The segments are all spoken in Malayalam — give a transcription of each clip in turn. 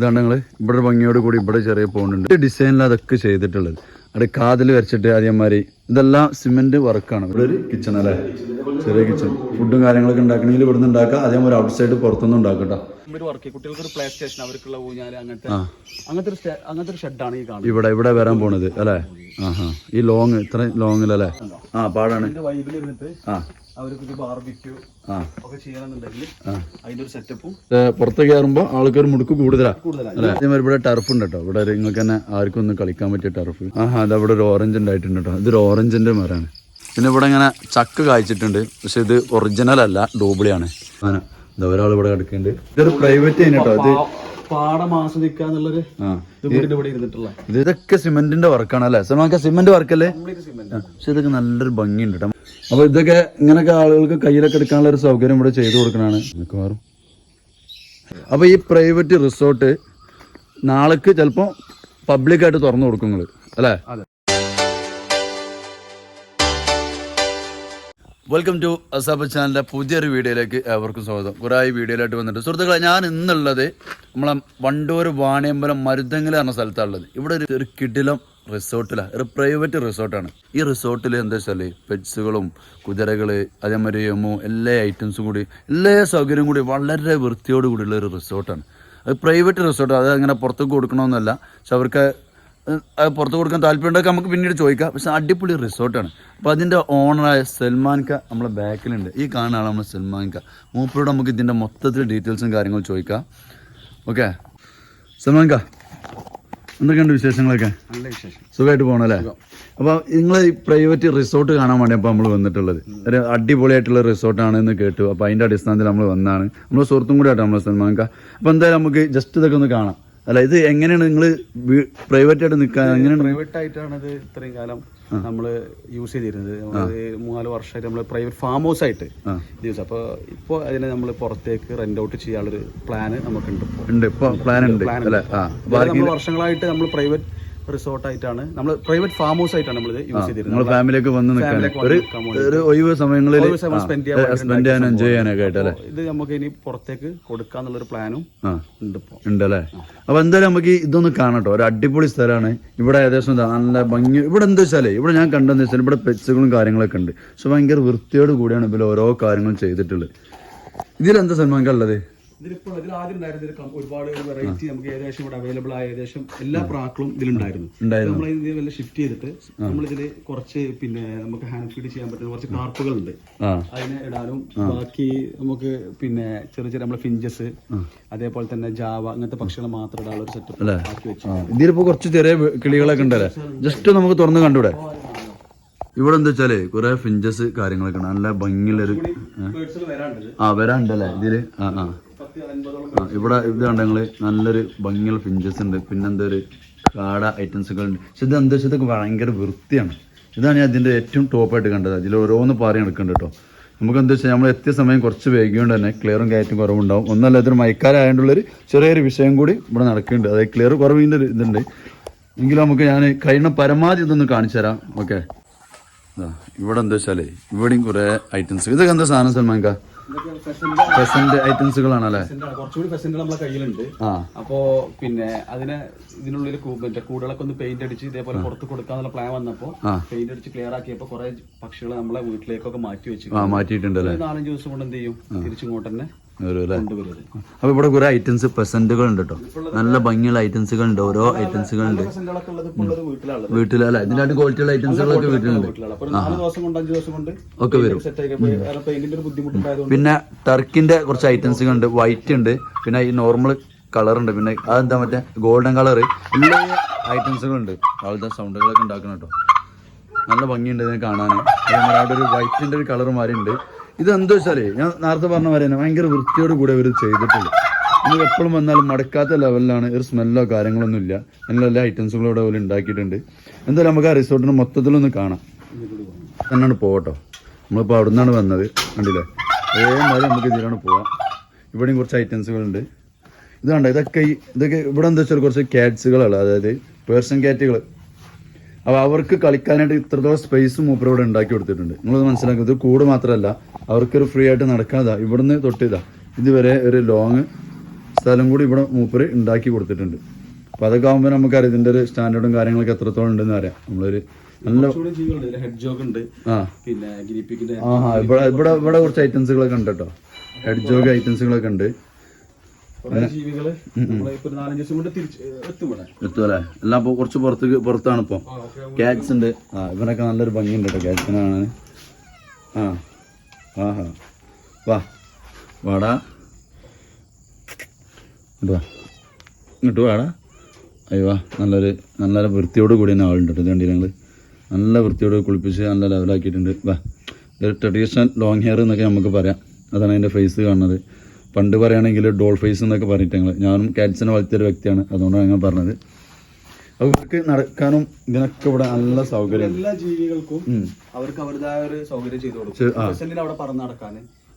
ഇതാണ് നിങ്ങൾ ഇവിടെ ഭംഗിയോട് കൂടി ഇവിടെ ചെറിയ പോകുന്നുണ്ട് ഡിസൈനിൽ അതൊക്കെ ചെയ്തിട്ടുള്ളത്. അവിടെ കാതിൽ വരച്ചിട്ട് ആദ്യമാരി ഇതെല്ലാം സിമെന്റ് വർക്കാണ്. ഇവിടെ ഒരു കിച്ചൺ അല്ലേ? ചെറിയ കിച്ചൺ ഫുഡും കാര്യങ്ങളൊക്കെ ഉണ്ടാക്കണമെങ്കിൽ ഇവിടുന്ന് ഉണ്ടാക്കാം. അതേപോലെ ഔട്ട് സൈഡ് പുറത്തുനിന്ന് ഉണ്ടാക്കട്ടോ. ഒരു ഒരു ഒരു ഇവിടെ ഇവിടെ വരാൻ പോണത് അല്ലേ? ആഹാ. ഈ ലോങ് ഇത്ര ലോങ്ങിലല്ലേ ആ പാടാണ്. ആ. അവർക്ക് ഒരു ബാർബിക്യൂ ഒക്കെ ചെയ്യണമെന്നുണ്ടെങ്കിൽ അതിന്റെ ഒരു സെറ്റപ്പും പുറത്ത് കയറുമ്പോൾ ആൾക്കൊരു മുടുക്ക് കൂടുതലാ. കൂടുതലാണ് ഇവിടെ ടർഫ് ഉണ്ട് കേട്ടോ ഇവിടെ നിങ്ങൾക്ക് തന്നെ ആർക്കും ഒന്ന് കളിക്കാൻ പറ്റിയ ടർഫ് ആ അത് അവിടെ ഒരു ഓറഞ്ച് ഉണ്ടായിട്ടുണ്ട് കേട്ടോ ഇതൊരു ഓറഞ്ചിന്റെ മരമാണ്. പിന്നെ ഇവിടെ ഇങ്ങനെ ചക്ക കായ്ച്ചിട്ടുണ്ട്. പക്ഷെ ഇത് ഒറിജിനൽ അല്ല ഡൂബിളിയാണ് ഒരാൾ ഇവിടെ കിടക്കുന്നുണ്ട്. ഇതൊരു പ്രൈവറ്റ് കേട്ടോ ഇത് പാടം ആസ്വദിക്കാന്നുള്ളൊരു ഇവിടെ ഇരുന്നിട്ടുള്ള. ഇതൊക്കെ സിമെന്റിന്റെ വർക്കാണ് അല്ലേ? സിമെന്റ് വർക്കല്ലേ പക്ഷെ ഇതൊക്കെ നല്ലൊരു ഭംഗിയുണ്ട് കേട്ടോ അപ്പൊ ഇതൊക്കെ ഇങ്ങനൊക്കെ ആളുകൾക്ക് കയ്യിലൊക്കെ എടുക്കാനുള്ള ഒരു സൗകര്യം ഇവിടെ ചെയ്തു കൊടുക്കണാണ്. മിക്കവാറും. അപ്പൊ ഈ പ്രൈവറ്റ് റിസോർട്ട് നാളേക്ക് ചിലപ്പോ പബ്ലിക്കായിട്ട് തുറന്നു കൊടുക്കും നിങ്ങൾ അല്ലേ? വെൽക്കം ടു അസാബ് ചാനലിന്റെ പുതിയൊരു വീഡിയോയിലേക്ക് ഏവർക്കും സ്വാഗതം. കുറേ വീഡിയോയിലായിട്ട് വന്നിട്ടുണ്ട്. സുഹൃത്തുക്കളെ ഞാൻ ഇന്നുള്ളത് നമ്മളെ വണ്ടൂർ വാണിയമ്പലം മരുതെങ്കിൽ പറഞ്ഞ സ്ഥലത്താണുള്ളത് ഇവിടെ ഒരു കിടിലം റിസോർട്ടിലാണ് ഒരു പ്രൈവറ്റ് റിസോർട്ടാണ്. ഈ റിസോർട്ടിൽ എന്താ വെച്ചാൽ പെറ്റ്സുകളും കുതിരകൾ അതേമാതിരി യമു എല്ലാ ഐറ്റംസും കൂടി എല്ലാ സൗകര്യവും കൂടി വളരെ വൃത്തിയോട് കൂടിയുള്ള ഒരു റിസോർട്ടാണ്. അത് പ്രൈവറ്റ് റിസോർട്ട് അത് അങ്ങനെ പുറത്തേക്ക് കൊടുക്കണമെന്നല്ല. പക്ഷെ അവർക്ക് അത് പുറത്ത് കൊടുക്കാൻ താല്പര്യമുണ്ടൊക്കെ നമുക്ക് പിന്നീട് ചോദിക്കാം. പക്ഷെ അടിപൊളി റിസോർട്ടാണ്. അപ്പോൾ അതിന്റെ ഓണറായ സൽമാൻ ക നമ്മളെ ബാക്കിലുണ്ട്. ഈ കാണുന്ന നമ്മളെ സൽമാൻ ക മൂപ്പരോട് നമുക്ക് ഇതിന്റെ മൊത്തത്തിൽ ഡീറ്റെയിൽസും കാര്യങ്ങളും ചോദിക്കാം. ഓക്കെ? സൽമാൻ ക എന്തൊക്കെയുണ്ട് വിശേഷങ്ങളൊക്കെ? നല്ല വിശേഷം. സുഖമായിട്ട് പോകണല്ലേ അപ്പോൾ നിങ്ങൾ ഈ പ്രൈവറ്റ് റിസോർട്ട് കാണാൻ വേണ്ടി അപ്പോൾ നമ്മൾ വന്നിട്ടുള്ളത്. ഒരു അടിപൊളിയായിട്ടുള്ള റിസോർട്ടാണ് എന്ന് കേട്ടു. അപ്പോൾ അതിന്റെ അടിസ്ഥാനത്തിൽ നമ്മൾ വന്നാണ്. നമ്മൾ സുഹൃത്തും കൂടെ ആട്ടോ നമ്മൾ സ്ഥലം അപ്പൊ അപ്പോൾ എന്തായാലും നമുക്ക് ജസ്റ്റ് ഇതൊക്കെ ഒന്ന് കാണാം. അല്ല ഇത് എങ്ങനെയാണ് നിങ്ങൾ പ്രൈവറ്റ് ആയിട്ട് നിൽക്കാൻ എങ്ങനെയാണ്? പ്രൈവറ്റ് ആയിട്ടാണ് ഇത് ഇത്രയും കാലം നമ്മൾ യൂസ് ചെയ്തിരുന്നത്. മൂന്നാൽ വർഷമായിട്ട് നമ്മൾ പ്രൈവറ്റ് ഫാം ഹൗസ് ആയിട്ട്. യൂസ് അപ്പോൾ ഇപ്പോൾ അതിനെ നമ്മൾ പുറത്തേക്ക് റെന്റ് ഔട്ട് ചെയ്യാനുള്ളൊരു പ്ലാന് നമുക്കുണ്ട് ഉണ്ട്. പ്ലാൻ ഉണ്ട്. വർഷങ്ങളായിട്ട് നമ്മൾ പ്രൈവറ്റ് റിസോർട്ട് ആയിട്ടാണ് നമ്മൾ പ്രൈവറ്റ് ഫാം ഹൗസ് ആയിട്ടാണ് നമ്മൾ യൂസ് ചെയ്തിരുന്നത്. ഫാമിലിയൊക്കെ വന്ന് നിൽക്കാൻ ഒരു ഒരു ഒഴിവ് സമയങ്ങളിൽ സ്പെൻഡ് ചെയ്യാൻ എൻജോയ് ചെയ്യാനൊക്കെ ആയിട്ടല്ലേ ഇത് നമുക്ക് ഇനി പുറത്തേക്ക് കൊടുക്കാന്നുള്ളൊരു പ്ലാനും ആ. ഉണ്ട് അല്ലേ ഉണ്ടല്ലേ? അപ്പൊ എന്തായാലും നമുക്ക് ഇതൊന്ന് കാണട്ടോ. ഒരു അടിപൊളി സ്ഥലമാണ്. ഇവിടെ ഏകദേശം നല്ല ഭംഗി. ഇവിടെ എന്താ വെച്ചാലേ ഇവിടെ ഞാൻ കണ്ടെന്ന് വെച്ചാൽ ഇവിടെ പെറ്റ്സുകളും കാര്യങ്ങളൊക്കെ ഉണ്ട്. പക്ഷെ ഭയങ്കര വൃത്തിയോട് കൂടിയാണ് ഇതിൽ ഓരോ കാര്യങ്ങളും ചെയ്തിട്ടുള്ളത്. ഇതിലെന്താ എന്താ ഉള്ളത്? ഇതിലിപ്പോൾ ഇതിൽ ആദ്യം ഉണ്ടായിരുന്ന കം- ഒരുപാട് വെറൈറ്റി നമുക്ക് ഏകദേശം ഇവിടെ അവൈലബിൾ ആയ ഏകദേശം എല്ലാ പ്രാക്കളും ഇതിലുണ്ടായിരുന്നു. ഉണ്ടായിരുന്നു. നമ്മൾ ഇതിൽ വല്ല ഷിഫ്റ്റ് ചെയ്തിട്ട് നമ്മൾ നമ്മളിതിൽ കുറച്ച് പിന്നെ നമുക്ക് ഹാൻഡ് ഫീഡ് ചെയ്യാൻ പറ്റുന്ന കുറച്ച് കാർപ്പുകൾ ഉണ്ട് ആ. അതിനെ ഇടാനും ബാക്കി നമുക്ക് പിന്നെ ചെറിയ ചെറിയ നമ്മളെ ഫിഞ്ചസ് അതേപോലെ തന്നെ ജാവ അങ്ങനത്തെ പക്ഷികളെ മാത്രം ഇടാനുള്ള ഒരു സെറ്റപ്പ് ആക്കി വെച്ചു. ഇതിലിപ്പോ കുറച്ച് ചെറിയ വി- കിളികളൊക്കെ ഉണ്ടല്ലേ? ജസ്റ്റ് നമുക്ക് തുറന്ന് കണ്ടൂടെ? ഇവിടെ എന്താ വെച്ചാൽ കുറെ ഫിഞ്ചസ് കാര്യങ്ങളൊക്കെ ഉണ്ട്. നല്ല ഭംഗിയുള്ളൊരു വരാണ്ടത് ആ വരാണ്ടല്ലേ ഇതിൽ? ആ ആ, ഇവിടെ ഇത് കണ്ട ഞങ്ങൾ നല്ലൊരു ഭംഗിയുള്ള ഫിഞ്ചസ് ഉണ്ട്. പിന്നെന്താ ഒരു കാട ഐറ്റംസുകൾ ഉണ്ട് പക്ഷെ ഇത് എന്താ വെച്ചാൽ ഭയങ്കര വൃത്തിയാണ്. ഇതാണ് ഞാൻ ഇതിന്റെ ഏറ്റവും ടോപ്പായിട്ട് കണ്ടത്. അതിൽ ഓരോന്ന് പാറി നടക്കുന്നുണ്ട് കേട്ടോ. നമുക്ക് എന്താ വെച്ചാൽ നമ്മൾ എത്തിയ സമയം കുറച്ച് വൈകിയോണ്ട് തന്നെ ക്ലിയറും കയറ്റും കുറവുണ്ടാവും. ഒന്നല്ല ഇതൊരു മയക്കാലായതുകൊണ്ടുള്ളൊരു ചെറിയൊരു വിഷയം കൂടി ഇവിടെ നടക്കുന്നുണ്ട്. അതായത് ക്ലിയർ കുറവിന്റെ ഒരു ഇതുണ്ട്. എങ്കിലും നമുക്ക് ഞാൻ കഴിയുന്ന പരമാവധി ഇതൊന്ന് കാണിച്ചു തരാം. ഓക്കെ ഇവിടെ എന്താ വെച്ചാൽ ഇവിടെയും കുറേ ഐറ്റംസ് ഇതൊക്കെ എന്താ സാധനം സൽമാൻ ഇതൊക്കെ ഫെസന്റ് ഐറ്റംസുകളാണല്ലേ ഫെസന്റാണ് കുറച്ചുകൂടി ഫെസന്റ് നമ്മളെ കയ്യിലുണ്ട്. അപ്പോ പിന്നെ അതിനെ ഇതിനുള്ളിൽ മറ്റേ കൂടുകളൊക്കെ ഒന്ന് പെയിന്റ് അടിച്ച് ഇതേപോലെ പുറത്ത് കൊടുക്കാന്നുള്ള പ്ലാൻ വന്നപ്പോ പെയിന്റ് അടിച്ച് ക്ലിയർ ആക്കിയപ്പോ കുറെ പക്ഷികളെ നമ്മളെ വീട്ടിലേക്കൊക്കെ മാറ്റി വെച്ചു ഒരു നാലഞ്ച് ദിവസം കൊണ്ട് എന്ത് ചെയ്യും? തിരിച്ചിങ്ങോട്ട് തന്നെ വരും അല്ലേ കൊണ്ടുവരുന്നത്. അപ്പൊ ഇവിടെ കുറെ ഐറ്റംസ് പ്രസന്റുകൾ ഉണ്ട് കേട്ടോ നല്ല ഭംഗിയുള്ള ഐറ്റംസുകൾ ഉണ്ട് ഓരോ ഐറ്റംസുകൾ ഉണ്ട് വീട്ടിൽ ഇതിനായിട്ട് ക്വാളിറ്റിയുള്ള ഐറ്റംസുകളൊക്കെ വീട്ടിലുണ്ട്. ഒക്കെ വരും. പിന്നെ ടർക്കിന്റെ കുറച്ച് ഐറ്റംസുകൾ ഉണ്ട് വൈറ്റ് ഉണ്ട്. പിന്നെ ഈ നോർമൽ കളർ ഉണ്ട്. പിന്നെ അതെന്താ മറ്റേ? ഗോൾഡൻ കളർ എല്ലാ ഐറ്റംസുകൾ ഉണ്ട് ആളുടെ സൗണ്ടുകളൊക്കെ ഉണ്ടാക്കണം കേട്ടോ നല്ല ഭംഗിയുണ്ട് ഇതിനെ കാണാൻ. അവിടെ ഒരു വൈറ്റിന്റെ ഒരു കളർ മാറി ഉണ്ട് ഇത് എന്താ വെച്ചാലേ ഞാൻ നേരത്തെ പറഞ്ഞ പറയുന്നത് ഭയങ്കര വൃത്തിയോട് കൂടെ ഇവർ ചെയ്തിട്ടുള്ളൂ. നമുക്ക് എപ്പോഴും വന്നാലും മടക്കാത്ത ലെവലിലാണ് ഒരു സ്മെല്ലോ കാര്യങ്ങളൊന്നും ഇല്ല. നല്ല എല്ലാ ഐറ്റംസുകളും ഇവിടെ പോലെ ഉണ്ടാക്കിയിട്ടുണ്ട്. എന്തായാലും നമുക്ക് ആ റിസോർട്ടിന് മൊത്തത്തിലൊന്ന് കാണാം. തന്നെയാണ് പോകട്ടോ. നമ്മളിപ്പോൾ അവിടെ നിന്നാണ് വന്നത്. കണ്ടില്ലേ? ഏതായാലും നമുക്ക് ഇതിലാണ് പോവാം. ഇവിടെയും കുറച്ച് ഐറ്റംസുകളുണ്ട് ഇത് കണ്ടോ? ഇതൊക്കെ ഇതൊക്കെ ഇവിടെ എന്താ വെച്ചാൽ കുറച്ച് ക്യാറ്റ്സുകളാണ് അതായത് പേഴ്സൺ ക്യാറ്റുകൾ അപ്പോൾ അവർക്ക് കളിക്കാനായിട്ട് ഇത്രത്തോളം സ്പേസ് മൂപ്പർ ഇവിടെ ഉണ്ടാക്കി കൊടുത്തിട്ടുണ്ട്. നിങ്ങളത് മനസ്സിലാക്കുക ഇത് കൂട് മാത്രമല്ല അവർക്കൊരു ഫ്രീ ആയിട്ട് നടക്കാതാ. ഇവിടുന്ന് തൊട്ടിതാ. ഇതുവരെ ഒരു ലോങ് സ്ഥലം കൂടി ഇവിടെ മൂപ്പര് ഉണ്ടാക്കി കൊടുത്തിട്ടുണ്ട്. അപ്പോൾ അതൊക്കെ ആകുമ്പോൾ നമുക്കറിയാം ഇതിന്റെ ഒരു സ്റ്റാൻഡേർഡും കാര്യങ്ങളൊക്കെ എത്രത്തോളം ഉണ്ടെന്ന് അറിയാം. നമ്മളൊരു നല്ല ആ. പിന്നെ ഇവിടെ ഇവിടെ ഇവിടെ കുറച്ച് ഐറ്റംസുകളൊക്കെ ഉണ്ട് കേട്ടോ. ഹെഡ് ജോഗ് ഐറ്റംസുകളൊക്കെ ഉണ്ട്. എത്തുമല്ലേ എല്ലാം ഇപ്പോൾ കുറച്ച് പുറത്തേക്ക് പുറത്താണ് ഇപ്പൊ. ക്യാറ്റ്സ് ഉണ്ട്. ആ ഇവനൊക്കെ നല്ലൊരു ഭംഗിയുണ്ട് കേട്ടോ ക്യാറ്റ്സിനെ കാണാൻ. ആ ആഹാ വാ. വാടാ. ഇങ്ങോട്ട് വാ. ഇങ്ങോട്ട് വാടാ. അയ്യോ വാ. നല്ലൊരു നല്ല വൃത്തിയോട് കൂടി തന്നെ ആളുണ്ട് കേട്ടോ ഇത് കണ്ടില്ല ഞങ്ങൾ നല്ല വൃത്തിയോട് കുളിപ്പിച്ച് നല്ല ലെവലാക്കിയിട്ടുണ്ട് വാ. ഇതൊരു ട്രഡീഷണൽ ലോങ് ഹെയർ എന്നൊക്കെ നമുക്ക് പറയാം. അതാണ് അതിന്റെ ഫേസ് കാണുന്നത്. പണ്ട് പറയുകയാണെങ്കിൽ ഡോൾ ഫേസ് എന്നൊക്കെ പറഞ്ഞിട്ട് ഞങ്ങൾ ഞാനും ക്യാറ്റ്സിനെ വളർത്തിയൊരു വ്യക്തിയാണ്. അതുകൊണ്ടാണ് ഞങ്ങൾ പറഞ്ഞത്. അപ്പോൾ ഇവർക്ക് നടക്കാനും ഇതിനൊക്കെ ഇവിടെ നല്ല സൗകര്യം എല്ലാ ജീവികൾക്കും അവർക്ക് അവരുടേതായ ഒരു സൗകര്യം ചെയ്തു കൊടുക്കും. അവിടെ പറന്ന് നടക്കാൻ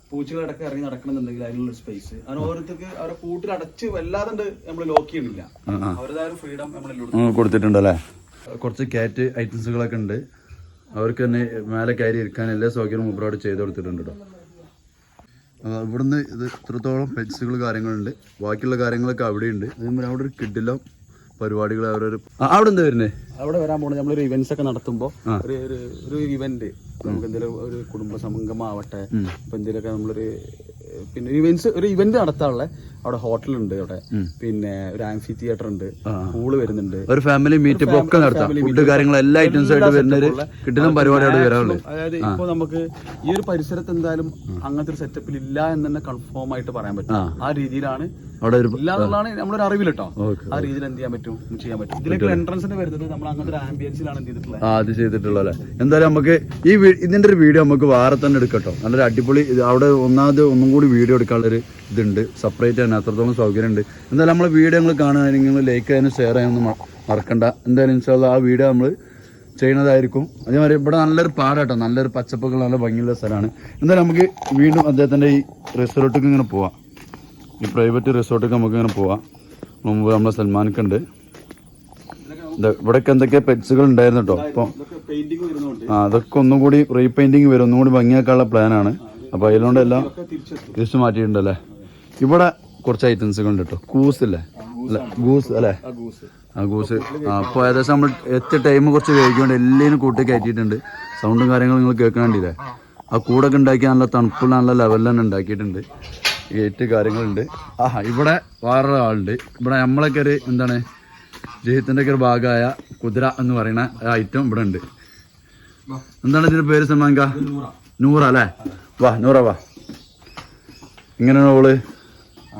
പൂച്ചകളടക്കം ഇറങ്ങി നടക്കണമെന്നുണ്ടെങ്കിൽ അതിനുള്ള സ്പേസ് അങ്ങനെ ഓരോരുത്തർക്ക് അവരെ കൂട്ടിൽ അടച്ച് വല്ലാതെ നമ്മൾ ലോക്ക് ചെയ്യുന്നില്ല അവരുടേതായ ഒരു ഫ്രീഡം നമ്മൾ കൊടുത്തിട്ടുണ്ടല്ലേ? കുറച്ച് കാറ്റ് ഐറ്റംസുകളൊക്കെ ഉണ്ട്. അവർക്ക് തന്നെ മേലെ കയറി ഇരിക്കാൻ എല്ലാ സൗകര്യവും ഉപരോട് ചെയ്ത് കൊടുത്തിട്ടുണ്ട് കേട്ടോ ഇവിടുന്ന് ഇത് ഇത്രത്തോളം പെറ്റ്സുകൾ കാര്യങ്ങളുണ്ട്. ബാക്കിയുള്ള കാര്യങ്ങളൊക്കെ അവിടെയുണ്ട്. അതേപോലെ അവിടെ ഒരു കിഡിലോ പരിപാടികൾ അവരൊരു അവിടെ എന്താ വരുന്നത് അവിടെ വരാൻ പോകുന്നത് നമ്മളൊരു ഇവന്റ്സ് ഒക്കെ നടത്തുമ്പോൾ ഒരു ഒരു ഇവന്റ് നമുക്ക് എന്തെങ്കിലും ഒരു കുടുംബ സംഗമമാവട്ടെ ഇപ്പൊ എന്തെങ്കിലുമൊക്കെ നമ്മളൊരു പിന്നെ ഇവന്റ്സ് ഒരു ഇവന്റ് നടത്താനുള്ള അവിടെ ഹോട്ടൽ ഉണ്ട് അവിടെ പിന്നെ ഒരു ആംഫി തിയേറ്റർ ഉണ്ട്. പൂൾ വരുന്നുണ്ട്. ഒരു ഫാമിലി മീറ്റപ്പ് ഒക്കെ നടത്താം. ഫുഡ് കാര്യങ്ങൾ എല്ലാ ഐറ്റംസ് ആയിട്ട് വരുന്ന ഒരു കിട്ടുന്ന പരിപാടി അവിടെ വരാറുണ്ട്. അതായത് ഇപ്പൊ നമുക്ക് ഈ ഒരു പരിസരത്ത് എന്തായാലും അങ്ങനത്തെ ഒരു സെറ്റപ്പിൽ ഇല്ല എന്ന് തന്നെ കൺഫേം ആയിട്ട് പറയാൻ പറ്റും. ആ. രീതിയിലാണ് അവിടെ ഒരു ഇല്ല എന്നുള്ളതാണ് നമ്മളൊരു അറിവിൽ കേട്ടോ. ആ രീതിയിൽ എന്ത് ചെയ്യാൻ പറ്റും ചെയ്യാൻ പറ്റും. ഇതിലേക്ക് എൻട്രൻസിന് വരുന്നത് നമ്മൾ അങ്ങനത്തെ ഒരു ആംബിയൻസിലാണ് എന്ത് ചെയ്തിട്ടുള്ളത് ആ അത് ചെയ്തിട്ടുള്ളല്ലേ എന്തായാലും നമുക്ക് ഈ ഇതിന്റെ ഒരു വീഡിയോ നമുക്ക് വേറെ തന്നെ എടുക്കട്ടോ നല്ലൊരു അടിപൊളി അവിടെ ഒന്നാമത് ഒന്നും കൂടി വീഡിയോ എടുക്കാനുള്ളൊരു ഇതുണ്ട്. സെപ്പറേറ്റ് തന്നെ. അത്രത്തോളം സൗകര്യം ഉണ്ട് എന്തായാലും നമ്മളെ വീഡിയോ നിങ്ങൾ കാണുകയാണെങ്കിൽ നിങ്ങൾ ലൈക്ക് ചെയ്യാനും ഷെയർ ചെയ്യാനൊന്നും മറക്കണ്ട. എന്തായാലും ഇൻഷാല്ല ആ വീഡിയോ നമ്മൾ ചെയ്യുന്നതായിരിക്കും. അതേമാതിരി ഇവിടെ നല്ലൊരു പാടാട്ടോ നല്ലൊരു പച്ചപ്പൊക്കെ നല്ല ഭംഗിയുള്ള സ്ഥലമാണ്. എന്തായാലും നമുക്ക് വീണ്ടും അദ്ദേഹത്തിന്റെ ഈ റിസോർട്ടിലേക്ക് ഇങ്ങനെ പോവാം. ഈ പ്രൈവറ്റ് റിസോർട്ടിലേക്ക് നമുക്ക് ഇങ്ങനെ പോവാം. മുമ്പ് നമ്മളെ സൽമാൻക്കുണ്ട് ഇത് ഇവിടെയൊക്കെ എന്തൊക്കെ പെറ്റ്സുകൾ ഉണ്ടായിരുന്നു കേട്ടോ. അപ്പം പെയിന്റിംഗ് വരുന്നുണ്ട്. ആ അതൊക്കെ ഒന്നും കൂടി റീപെയിന്റിങ് വരും. ഒന്നും കൂടി ഭംഗിയാക്കാനുള്ള പ്ലാനാണ് അപ്പോൾ അതിലോണ്ടെല്ലാം തിരിച്ചു മാറ്റിയിട്ടുണ്ടല്ലേ? ഇവിടെ കുറച്ച് ഐറ്റംസ് ഉണ്ട് കേട്ടോ കൂസ് അല്ലേ ഗൂസ് അല്ലേ? ആ ഗൂസ് ആ ആ അപ്പോൾ ഏകദേശം നമ്മൾ എത്തിയ ടൈം കുറച്ച് കഴിക്കൊണ്ട് എല്ലാം കൂട്ടി കയറ്റിയിട്ടുണ്ട്. സൗണ്ടും കാര്യങ്ങളും നിങ്ങൾ കേൾക്കണ്ടില്ലേ ആ കൂടൊക്കെ ഉണ്ടാക്കി നല്ല തണുപ്പുള്ള നല്ല ലെവലിൽ തന്നെ ഉണ്ടാക്കിയിട്ടുണ്ട്. ഗേറ്റ് കാര്യങ്ങളുണ്ട്. ആഹാ ഇവിടെ വേറൊരു ആളുണ്ട്. ഇവിടെ നമ്മളൊക്കെ ഒരു എന്താണ് ജയത്തിന്റെ ഒക്കെ ഒരു ഭാഗമായ കുതിര എന്ന് പറയുന്ന ഐറ്റം ഇവിടെ ഉണ്ട്. എന്താണ് ഇതിന്റെ പേര് സൽമാൻക നൂറ അല്ലേ? വാ നൂറ വാ. ഇങ്ങനെയാണ് ഓൾ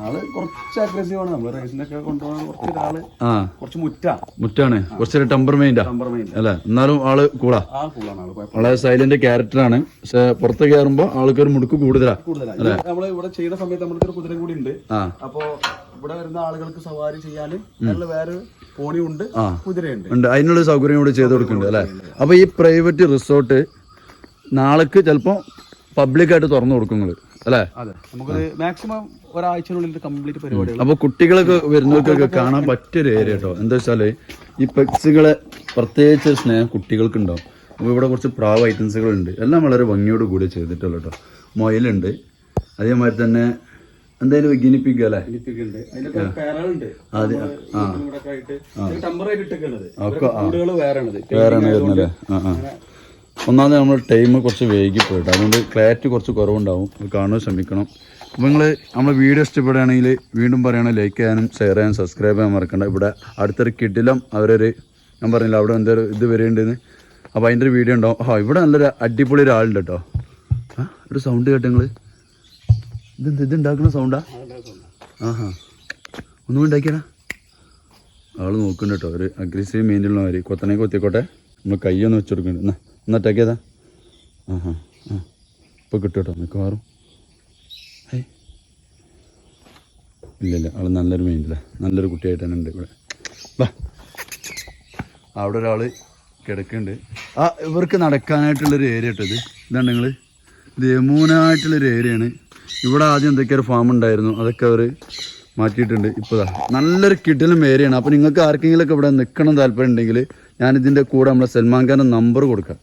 ആൾ കുറച്ച് അഗ്രസീവ് ആണ്. നമ്മൾ റേസിനൊക്കെ കൊണ്ടുപോകാൻ കുറച്ച് ഒരാൾ കുറച്ച് മുറ്റ. മുറ്റാണ്. കുറച്ചൊരു ടെമ്പർ മൈൻഡാ നമ്പർ മൈൻഡ് അല്ലേ? എന്നാലും ആൾ കൂളാ ആൾ. വളരെ സൈലന്റ് ക്യാരക്ടറാണ് പക്ഷെ പുറത്ത് ആൾക്ക് ഒരു മുടുക്ക് കൂടുതലാ. കൂടുതലാണ് നമ്മൾ ഇവിടെ ചെയ്യുന്ന സമയത്ത് നമ്മുടെ ഒരു കുതിര കൂടി ഉണ്ട് അപ്പൊ ഇവിടെ വരുന്ന ആളുകൾക്ക് സവാരി ചെയ്യാൻ നല്ല വേറെ പോണിയുണ്ട് ഉണ്ട് കുതിരയുണ്ട്. അതിനുള്ള സൗകര്യം കൂടി ചെയ്ത് കൊടുക്കുന്നുണ്ട് അല്ലെ? അപ്പൊ ഈ പ്രൈവറ്റ് റിസോർട്ട് നാളേക്ക് പബ്ലിക് പബ്ലിക്കായിട്ട് തുറന്നു കൊടുക്കും അല്ലെ അല്ലേ? അതെ. നമുക്ക് മാക്സിമം ഒരാഴ്ചനുള്ളിൽ കംപ്ലീറ്റ് പരിപാടികൾ അപ്പൊ കുട്ടികളൊക്കെ വരുന്നവർക്കൊക്കെ കാണാൻ പറ്റിയൊരു ഏരിയ കേട്ടോ എന്താ വെച്ചാൽ ഈ പെക്സുകളെ പ്രത്യേകിച്ച് സ്നേഹം കുട്ടികൾക്ക് ഉണ്ടാവും അപ്പൊ ഇവിടെ കുറച്ച് പ്രാവ് ഐറ്റംസുകൾ ഉണ്ട് എല്ലാം വളരെ ഭംഗിയോട് കൂടി ചെയ്തിട്ടുള്ളൂ കേട്ടോ മൊയിലുണ്ട്. അതേമാതിരി തന്നെ എന്തായാലും ഗിനിപ്പിക്കല്ലേ അല്ലേ? ഒക്കെ ആ. വേറെയാണ് ആ. ആ. ഒന്നാമത് നമ്മൾ ടൈം കുറച്ച് വൈകി പോയിട്ട് അതുകൊണ്ട് ക്ലാരിറ്റി കുറച്ച് കുറവുണ്ടാവും. അത് കാണുവാൻ ശ്രമിക്കണം. അപ്പോൾ നിങ്ങൾ നമ്മളെ വീഡിയോ ഇഷ്ടപ്പെടുകയാണെങ്കിൽ വീണ്ടും പറയണം ലൈക്ക് ചെയ്യാനും ഷെയർ ചെയ്യാനും സബ്സ്ക്രൈബ് ചെയ്യാൻ മറക്കണ്ട. ഇവിടെ അടുത്തൊരു കിഡിലും അവരൊരു ഞാൻ പറഞ്ഞില്ല അവിടെ എന്തൊരു ഇത് വരെയുണ്ടെന്ന് അപ്പോൾ അതിന്റെ ഒരു വീഡിയോ ഉണ്ടാവും. ആ ഇവിടെ നല്ലൊരു അടിപൊളി ഒരാളുണ്ട് കേട്ടോ. ആ ഒരു സൗണ്ട് കേട്ടോ നിങ്ങൾ ഇതെന്ത് ഇത് ഉണ്ടാക്കുന്ന സൗണ്ടാ ആഹാ. ഒന്നും ഉണ്ടാക്കിയടാ. ആൾ നോക്കുന്നുണ്ട് കേട്ടോ. ഒരു അഗ്രസീവ് മെയിന്റുള്ള മാതിരി കൊത്തനെ കൊത്തിക്കോട്ടെ. നമ്മൾ കൈയൊന്ന് വെച്ച് കൊടുക്കുന്നുണ്ട് എന്നാ ഒന്ന് അറ്റാക്കിയതാ ആ ഹാ ആ. ഇപ്പോൾ കിട്ടും കേട്ടോ. മിക്കവാറും. ഇല്ല ഇല്ല ആൾ നല്ലൊരു മെയിന്റില്ല നല്ലൊരു കുട്ടിയായിട്ട് തന്നെ ഉണ്ട് ഇവിടെ. വാ. അവിടെ ഒരാൾ കിടക്കുന്നുണ്ട്. ആ ഇവർക്ക് നടക്കാനായിട്ടുള്ളൊരു ഏരിയ ഇട്ടത് ഇത്. ഇതാണ് നിങ്ങൾ ഇത് യമൂനായിട്ടുള്ളൊരു ഏരിയയാണ് ഇവിടെ ആദ്യം എന്തൊക്കെയോ ഒരു ഫാം ഉണ്ടായിരുന്നു. അതൊക്കെ അവർ മാറ്റിയിട്ടുണ്ട്. ഇപ്പോൾ നല്ലൊരു കിടലും ഏരിയയാണ് അപ്പോൾ നിങ്ങൾക്ക് ആർക്കെങ്കിലുമൊക്കെ ഇവിടെ നിൽക്കണം താല്പര്യം ഉണ്ടെങ്കിൽ ഞാനിതിന്റെ കൂടെ നമ്മളെ സൽമാൻ നമ്പർ കൊടുക്കാം.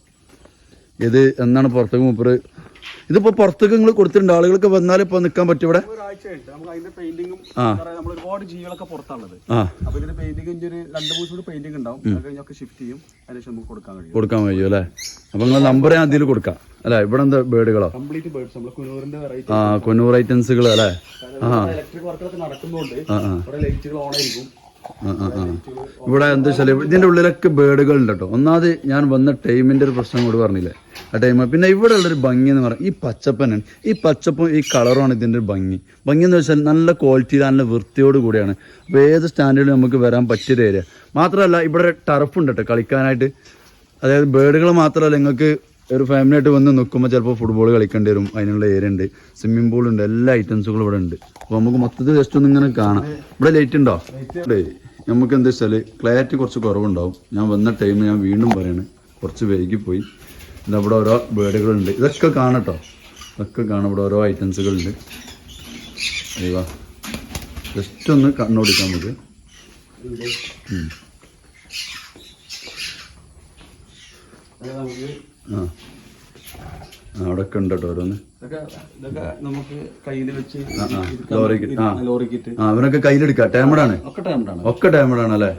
ഇത് എന്നാണ് പുറത്തേക്ക് മൂപ്പർ ഇതിപ്പോ പുറത്തേക്ക് നിങ്ങൾ കൊടുത്തിട്ടുണ്ട്. ആളുകൾക്ക് വന്നാൽ ഇപ്പൊ നിൽക്കാൻ പറ്റും ഇവിടെ? ആ. ഒരുപാട് ജീവികളൊക്കെ പുറത്താണുള്ളത്. ആ. അപ്പൊ ഇതിന്റെ പെയിന്റിംഗ് ഒരു രണ്ട് മൂന്ന് കൂടി പെയിന്റിംഗ് ഉണ്ടാവും. അത് കഴിഞ്ഞൊക്കെ ഷിഫ്റ്റ് ചെയ്യും. അതിനുശേഷം നമുക്ക് കൊടുക്കാൻ കഴിയും. കൊടുക്കാൻ കഴിയും അല്ലേ? അപ്പൊ നിങ്ങൾ നമ്പർ ഞാൻ അതിൽ കൊടുക്കാം. അല്ലേ? ഇവിടെ എന്താ ബേഡുകളോ കംപ്ലീറ്റ് ബേർഡ്സ് നമ്മൾ കുനൂറിന്റെ വെറൈറ്റി ആ കൊന്നൂർ ഐറ്റംസുകൾ അല്ലേ? ആ. ഇലക്ട്രിക് വർക്കുകളൊക്കെ നടക്കുന്നതുകൊണ്ട് ലൈറ്റുകൾ ഓൺ ആയിരിക്കും. ഇവിടെ എന്താ വെച്ചാൽ ഇതിന്റെ ഉള്ളിലൊക്കെ ബേഡുകൾ ഉണ്ട് കേട്ടോ ഒന്നാമത് ഞാൻ വന്ന ടൈമിന്റെ ഒരു പ്രശ്നം കൂടി പറഞ്ഞില്ലേ? ആ ടൈം പിന്നെ ഇവിടെ ഉള്ളൊരു ഭംഗി എന്ന് പറഞ്ഞാൽ ഈ പച്ചപ്പനാണ് ഈ പച്ചപ്പും ഈ കളറുമാണ് ഇതിന്റെ ഒരു ഭംഗി. ഭംഗി എന്ന് വെച്ചാൽ നല്ല ക്വാളിറ്റി നല്ല വൃത്തിയോട് കൂടിയാണ്. അപ്പോൾ ഏത് സ്റ്റാൻഡേർഡിൽ നമുക്ക് വരാൻ പറ്റിയൊരു ഏരിയ മാത്രമല്ല ഇവിടെ ടർഫ് ഉണ്ട് കേട്ടോ കളിക്കാനായിട്ട്. അതായത് ബേഡുകൾ മാത്രമല്ല നിങ്ങൾക്ക് ഒരു ഫാമിലി ആയിട്ട് വന്ന് നിൽക്കുമ്പോൾ ചിലപ്പോൾ ഫുട്ബോൾ കളിക്കേണ്ടി വരും. അതിനുള്ള ഏരിയ ഉണ്ട്. സ്വിമ്മിംഗ് പൂൾ ഉണ്ട്. എല്ലാ ഐറ്റംസുകളും ഇവിടെ ഉണ്ട്. അപ്പോൾ നമുക്ക് മൊത്തത്തിൽ ജസ്റ്റ് ഒന്ന് ഇങ്ങനെ കാണാം. ഇവിടെ ലൈറ്റ് ഉണ്ടോ? നമുക്ക് എന്താ വെച്ചാൽ ക്ലാരിറ്റി കുറച്ച് കുറവുണ്ടാവും. ഞാൻ വന്ന ടൈം ഞാൻ വീണ്ടും പറയാണ്. കുറച്ച് വൈകിപ്പോയി. ഇതാ ഇവിടെ ഓരോ ബേഡുകളുണ്ട് ഇതൊക്കെ കാണട്ടോ ഇതൊക്കെ കാണാം. ഇവിടെ ഓരോ ഐറ്റംസുകളുണ്ട് അയ്യോ ജസ്റ്റ് ഒന്ന് കണ്ണോടിക്കാൻ നമുക്ക് നമുക്ക് ആ. അവിടെ ഒക്കെ ഉണ്ട് കേട്ടോ ഓരോന്ന് ആ, അവനൊക്കെ കയ്യിലെടുക്കാം ടേമഡാണ് ഒക്കെ ടേമഡാണ് അല്ലേ?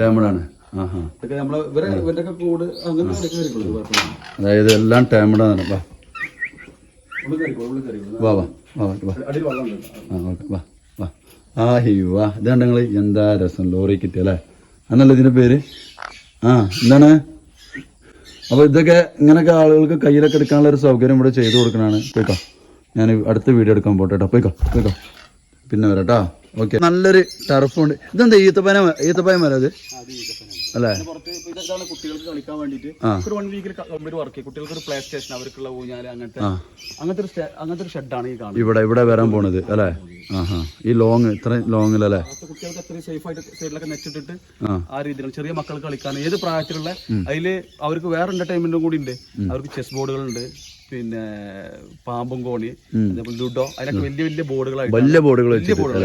ടേമഡാണ് അതായത് എല്ലാം ടേമഡാണ് വാ. ഉള്ളിൽ കയറിക്കോളൂ ഉള്ളിൽ കയറിക്കോളൂ വാ വാ വാ വാ, വാ അടിയിൽ വെള്ളം ഉണ്ട്. ആ ഓക്കെ വാ വാ. ആ ഹി വാ. ഇതാണ്ട് നിങ്ങൾ എന്താ രസം ലോറി കിട്ടിയല്ലേ? അന്നല്ല ഇതിന്റെ പേര്. ആ എന്താണ്? അപ്പൊ ഇതൊക്കെ ഇങ്ങനൊക്കെ ആളുകൾക്ക് കയ്യിലൊക്കെ എടുക്കാനുള്ള ഒരു സൗകര്യം ഇവിടെ ചെയ്തു കൊടുക്കണാണ്. പോയിക്കോ. ഞാൻ അടുത്ത വീഡിയോ എടുക്കാൻ പോട്ടെ കേട്ടോ പോയിക്കോ പോയിക്കോ. പിന്നെ വരാട്ടോ ഓക്കെ. നല്ലൊരു ടർഫുണ്ട്. ഇതെന്താ ഈത്തപ്പന ഈത്തപ്പയം മരം അല്ലേ? പുറത്ത് ഇതാണ് കുട്ടികൾക്ക് കളിക്കാൻ വേണ്ടിയിട്ട്? ഒരു വൺ വീക്കിൽ ഒരു വർക്ക് ചെയ്യും. കുട്ടികൾക്ക് ഒരു പ്ലേ സ്റ്റേഷൻ അവർക്കുള്ള ഊഞ്ഞാൽ അങ്ങനത്തെ അങ്ങനത്തെ ഒരു അങ്ങനത്തെ ഒരു ഷെഡാണ് ഈ കാണുന്നത്. ഇവിടെ ഇവിടെ വരാൻ പോണത് അല്ലേ? ആഹാ. ഈ ലോങ് ഇത്ര ലോങ്ങിലല്ലേ കുട്ടികൾക്ക് അത്രയും സേഫ് ആയിട്ട് സൈഡിലൊക്കെ നെറ്റിട്ടിട്ട് ആ. ആ രീതിയിൽ ചെറിയ മക്കൾക്ക് കളിക്കാൻ ഏത് പ്രായത്തിലുള്ള അതിൽ അവർക്ക് വേറെ എന്റർടൈൻമെന്റും കൂടി ഉണ്ട്. അവർക്ക് ചെസ് ബോർഡുകളുണ്ട് പിന്നെ പാമ്പും കോണി അതേപോലെ ലുഡോ അതിനൊക്കെ വലിയ വലിയ ബോർഡുകളായിട്ട് വലിയ ബോർഡുകൾ വലിയ ബോർഡുകൾ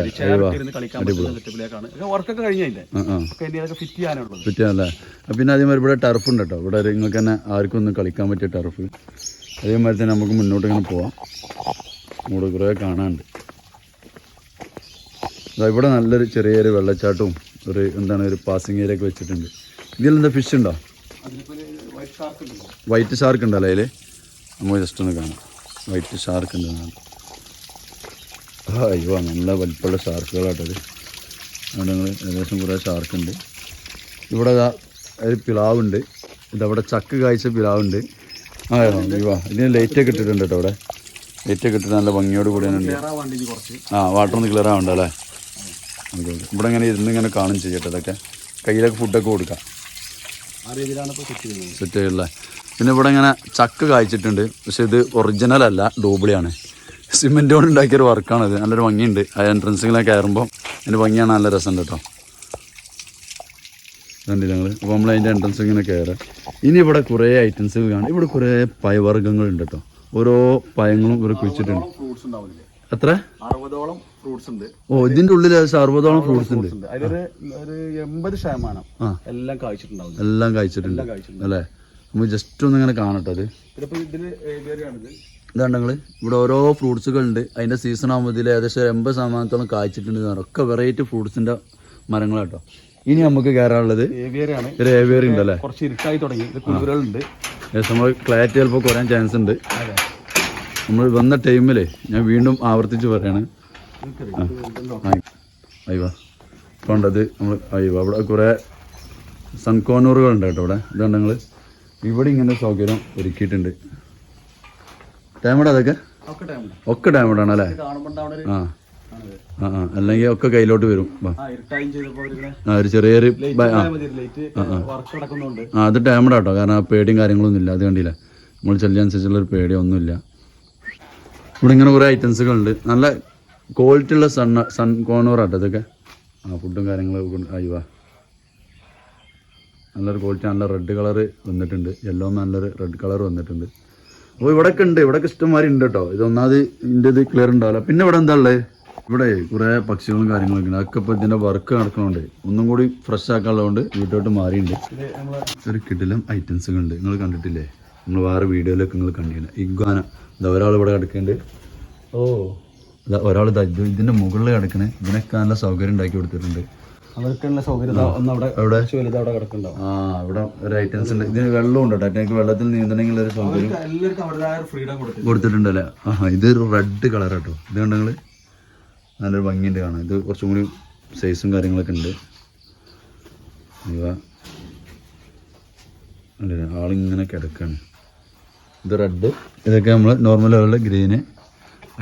ഇരുന്ന് കളിക്കാൻ പറ്റുന്ന സെറ്റപ്പിലേക്കാണ് വർക്കൊക്കെ കഴിഞ്ഞതിന്റെ ഒക്കെ ഇനി അതൊക്കെ ഫിറ്റ് ചെയ്യാനുള്ളത് പറ്റിയല്ലേ പിന്നെ അതേമാതിരി ഇവിടെ ടർഫ് ഉണ്ട് കേട്ടോ ഇവിടെ നിങ്ങൾക്ക് തന്നെ ആർക്കും ഒന്ന് കളിക്കാൻ പറ്റിയ ടർഫ് അതേമാതിരി തന്നെ നമുക്ക് മുന്നോട്ട് ഇങ്ങനെ പോവാം. ഇവിടെ കുറേ കാണാനുണ്ട്. ഇവിടെ നല്ലൊരു ചെറിയൊരു വെള്ളച്ചാട്ടവും ഒരു എന്താണ് ഒരു പാസിംഗ് ഏരിയ ഒക്കെ വെച്ചിട്ടുണ്ട്. ഇതിലെന്താ ഫിഷ് ഉണ്ടോ? വൈറ്റ് ഷാർക്ക് ഉണ്ടല്ലോ. അതിൽ നമുക്ക് ജസ്റ്റ് ഒന്ന് കാണാം. White shark. ആ അയ്യോ നല്ല വലിപ്പമുള്ള ഷാർക്കുകളാട്ടത് അവിടെ ഞങ്ങൾ ഏകദേശം കുറേ ഷാർക്ക് ഉണ്ട്. ഇവിടെ ഒരു പിലാവുണ്ട് ഇതവിടെ ചക്ക് കായ്ച്ച പിലാവുണ്ട് ആ അയ്യോ ഇതിന് ലൈറ്റൊക്കെ ഇട്ടിട്ടുണ്ട് കേട്ടോ അവിടെ. ലൈറ്റൊക്കെ ഇട്ടിട്ട് നല്ല ഭംഗിയോട് കൂടി ഉണ്ട്. ക്ലിയർ കുറച്ച് ആ വാട്ടർ ഒന്ന് ക്ലിയർ ആവണ്ടല്ലേ ഓക്കെ ഓക്കെ. ഇവിടെ ഇങ്ങനെ ഇരുന്ന് ഇങ്ങനെ കാണും ചെയ്യട്ടെ ഇതൊക്കെ. കയ്യിലൊക്കെ ഫുഡൊക്കെ കൊടുക്കാം. സെറ്റ് ചെയ്യല്ലേ? പിന്നെ ഇവിടെ ഇങ്ങനെ ചക്ക കായ്ച്ചിട്ടുണ്ട്. പക്ഷെ ഇത് ഒറിജിനൽ അല്ല ഡൂബിളിയാണ് സിമെന്റ് കൊണ്ട് ഉണ്ടാക്കിയൊരു വർക്കാണിത് നല്ലൊരു ഭംഗിയുണ്ട്. ആ എൻട്രൻസിങ്ങനെ കയറുമ്പോൾ അതിന്റെ ഭംഗിയാണ് നല്ല രസമുണ്ട് കേട്ടോ. കണ്ടില്ല ഞങ്ങൾ അപ്പോൾ നമ്മൾ അതിന്റെ എൻട്രൻസ് ഇങ്ങനെ കയറുക ഇനി ഇവിടെ കുറേ ഐറ്റംസ് കാണാം. ഇവിടെ കുറേ പയവർഗങ്ങളുണ്ട് കേട്ടോ. ഓരോ പയങ്ങളും ഇവർ കുഴിച്ചിട്ടുണ്ട്. എത്ര? അറുപതോളം ഫ്രൂട്ട്സ് ഉണ്ട്. ഓ ഇതിന്റെ ഉള്ളിൽ അറുപതോളം ഫ്രൂട്ട്സ് ഉണ്ട്. ഉണ്ട്. അതിലൊരു എൺപത് ശതമാനം എല്ലാം കഴിച്ചിട്ടുണ്ട് എല്ലാം കായ്ച്ചിട്ടുണ്ട്. അല്ലേ? നമുക്ക് ജസ്റ്റ് ഒന്ന് ഇങ്ങനെ കാണട്ടെ അത്. ഇതാണ് ഇതാണ്ട് നിങ്ങൾ ഇവിടെ ഓരോ ഫ്രൂട്ട്സുകളുണ്ട്. അതിന്റെ സീസൺ ആകുമ്പോൾ ഇതിൽ ഏകദേശം ഒരു എൺപത് ശതമാനത്തോളം കായ്ച്ചിട്ടുണ്ട്. ഒക്കെ വെറൈറ്റി ഫ്രൂട്ട്സിന്റെ മരങ്ങളാട്ടോ. ഇനി നമുക്ക് കയറാനുള്ളത് ഒരു ഏവിയറി ഉണ്ടല്ലേ കുറച്ച് ഇരുട്ടായി തുടങ്ങി. കുതിരകളുണ്ട് നമ്മൾ ക്ലാരിറ്റി ചിലപ്പോൾ കുറയാൻ ചാൻസ് ഉണ്ട്. നമ്മൾ വന്ന ടൈമിൽ ഞാൻ വീണ്ടും ആവർത്തിച്ച് പറയാണ്. അയ്യോ. കൊണ്ടത് നമ്മൾ അയ്യോ. അവിടെ കുറേ സൺകോണൂറുകളുണ്ട് കേട്ടോ ഇവിടെ. ഇതുകൊണ്ട് നിങ്ങൾ ഇവിടെ ഇങ്ങനെ സൗകര്യം ഒരുക്കിയിട്ടുണ്ട്. ഡാമഡ് അതൊക്കെ? ഒക്കെ ഒക്കെ ഡാമഡാണ് അല്ലേ ആ. ആ അല്ലെങ്കിൽ ഒക്കെ കയ്യിലോട്ട് വരും. ആ ഒരു ചെറിയൊരു ആ. അത് ഡാമഡ് കേട്ടോ കാരണം ആ പേടിയും കാര്യങ്ങളൊന്നും ഇല്ല അത് കണ്ടില്ല? നമ്മൾ ചെല്ലിയനുസരിച്ചുള്ള ഒരു പേടിയൊന്നുമില്ല ഇവിടെ ഇങ്ങനെ കുറേ ഐറ്റംസുകളുണ്ട് നല്ല ക്വാളിറ്റി ഉള്ള സൺ സൺ കോണൂറാട്ടോ ഇതൊക്കെ. ആ ഫുഡും കാര്യങ്ങളൊക്കെ അയ്യോ നല്ലൊരു ക്വാളിറ്റി നല്ല റെഡ് കളർ വന്നിട്ടുണ്ട്. യെല്ലോ നല്ലൊരു റെഡ് കളർ വന്നിട്ടുണ്ട്. അപ്പോൾ ഇവിടെയൊക്കെ ഉണ്ട്. ഇവിടെയൊക്കെ ഇഷ്ടംമാരി ഉണ്ട് കേട്ടോ ഇതൊന്നാമത് ഇതിന്റെ ഇത് ക്ലിയർ ഉണ്ടാവില്ല. പിന്നെ ഇവിടെ എന്താ ഉള്ളത് ഇവിടെ കുറേ പക്ഷികളും കാര്യങ്ങളൊക്കെ ഉണ്ട്. അതൊക്കെ ഇപ്പോൾ ഇതിന്റെ വർക്ക് നടക്കണോണ്ട് ഒന്നും കൂടി ഫ്രഷ് ആക്കാനുള്ളതുകൊണ്ട് ഇത് നമ്മൾ ഒരു കിടിലം ഐറ്റംസുകൾ ഉണ്ട്. നിങ്ങൾ കണ്ടിട്ടില്ലേ? നമ്മൾ വേറെ വീഡിയോയിലൊക്കെ നിങ്ങൾ കണ്ടിട്ടുണ്ട് ഇഗ്വാന. ഇതാ ഒരാൾ ഇവിടെ കിടക്കുന്നുണ്ട് ഓ. ഒരാൾ ഇതാ ഇത് ഇതിന്റെ മുകളിൽ കിടക്കണേ. ഇതിനൊക്കെ നല്ല സൗകര്യം ഉണ്ടാക്കി കൊടുത്തിട്ടുണ്ട്. അവർക്കുള്ള സൗകര്യം ഒന്ന് അവിടെ അവിടെ വലുത് അവിടെ കിടക്കുന്നുണ്ടാവും. ആ അവിടെ ഒരു ഐറ്റംസ് ഉണ്ട്. ഇതിന് വെള്ളം ഉണ്ട് കേട്ടോ. എനിക്ക് വെള്ളത്തിൽ നീന്തണമെങ്കിൽ ഒരു സൗകര്യം എല്ലാവർക്കും അവരുടേതായ ഫ്രീഡം കൊടുത്തു കൊടുത്തിട്ടുണ്ടല്ലേ ആ ഇത് റെഡ് കളർ കേട്ടോ ഇത് കണ്ടെങ്കിൽ നല്ലൊരു ഭംഗിയുണ്ട് കാണാൻ. ഇത് കുറച്ചും കൂടി സൈസും കാര്യങ്ങളൊക്കെ ഉണ്ട്. ഇവ. ആളിങ്ങനെ കിടക്കാണ്. ഇത് റെഡ് ഇതൊക്കെ നമ്മൾ നോർമൽ ലെവലിലെ ഗ്രീന്